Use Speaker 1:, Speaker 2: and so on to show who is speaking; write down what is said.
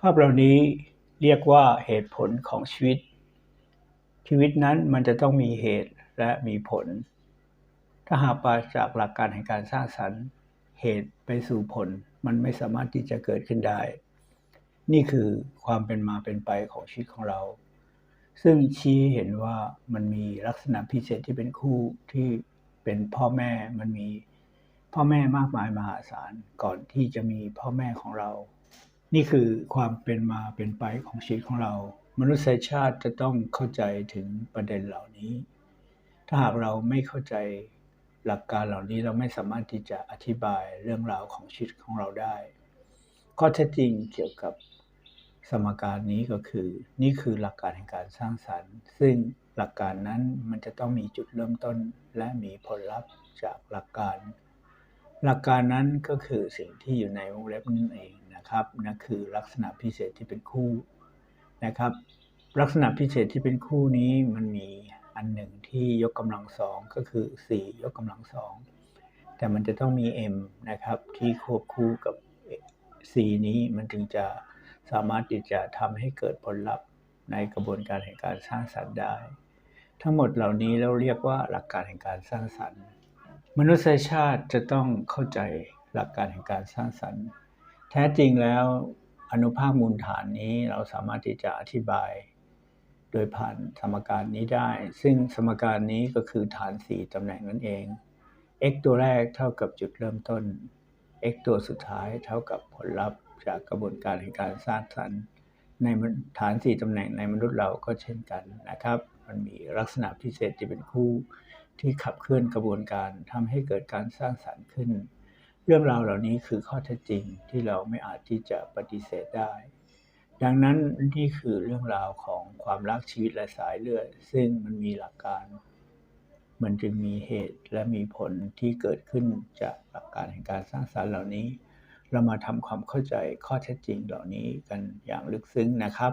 Speaker 1: ภาพเหล่านี้เรียกว่าเหตุผลของชีวิต ชีวิตนั้นมันจะต้องมีเหตุและมีผล ถ้าหากปราศจากหลักการแห่งการสร้างสรรค์ เหตุไปสู่ผลมันไม่สามารถที่จะเกิดขึ้นได้ นี่คือความเป็นมาเป็นไปของชีวิตของเรา ซึ่งชี้เห็นว่ามันมีลักษณะพิเศษที่เป็นคู่ที่เป็นพ่อแม่มันมีพ่อแม่มากมายมหาศาลก่อนที่จะมีพ่อแม่ของเรา นี่คือความเป็นมาเป็นไปของชีวิตของเรา มนุษยชาติจะต้องเข้าใจถึงประเด็นเหล่านี้ ถ้าหากเราไม่เข้าใจหลักการเหล่านี้เราไม่สามารถที่จะอธิบายเรื่องราวของชีวิตของเราได้ ข้อเท็จจริงเกี่ยวกับสมการนี้ก็คือ นี่คือหลักการแห่งการสร้างสรรค์ ซึ่งหลักการนั้นมันจะต้องมีจุดเริ่มต้นและมีผลลัพธ์จากหลักการ หลักการนั้นก็คือสิ่งที่อยู่ในวงเล็บนั่นเอง นะครับนั่นคือลักษณะพิเศษที่เป็นคู่นะครับ ลักษณะพิเศษที่เป็นคู่นี้มันมีอันหนึ่งที่ยกกำลังสองก็คือ 4 ยกกำลังสองแต่มันจะต้องมี m นะครับ ที่ควบคู่กับ c นี้มันถึงจะสามารถที่จะทำให้เกิดผลลัพธ์ในกระบวนการแห่งการสร้างสรรค์ได้ ทั้งหมดเหล่านี้เราเรียกว่าหลักการแห่งการสร้างสรรค์ มนุษยชาติจะต้องเข้าใจหลักการแห่งการสร้างสรรค์ ท้จริงแล้วอนุภาคมูลฐานนี้เราสามารถที่จะอธิบายโดยผ่านสมการนี้ได้ ซึ่งสมการนี้ก็คือฐาน 4 ตำแหน่งนั่นเอง x ตัวแรกเท่ากับจุดเริ่มต้น x ตัวสุดท้ายเท่ากับผลลัพธ์จากกระบวนการแห่งการสร้างสรรค์ในฐาน 4 ตำแหน่งในมนุษย์เราก็เช่นกันนะครับ มันมีลักษณะพิเศษที่เป็นคู่ที่ขับเคลื่อนกระบวนการทำให้เกิดการสร้างสรรค์ขึ้น เรื่องราวเหล่านี้คือข้อเท็จจริงที่เราไม่อาจที่จะปฏิเสธได้ ดังนั้นนี่คือเรื่องราวของความรักชีวิตและสายเลือด ซึ่งมันมีหลักการ มันจึงมีเหตุและมีผลที่เกิดขึ้นจากหลักการแห่งการสร้างสรรค์เหล่านี้ เรามาทำความเข้าใจข้อเท็จจริงเหล่านี้กันอย่างลึกซึ้งนะครับ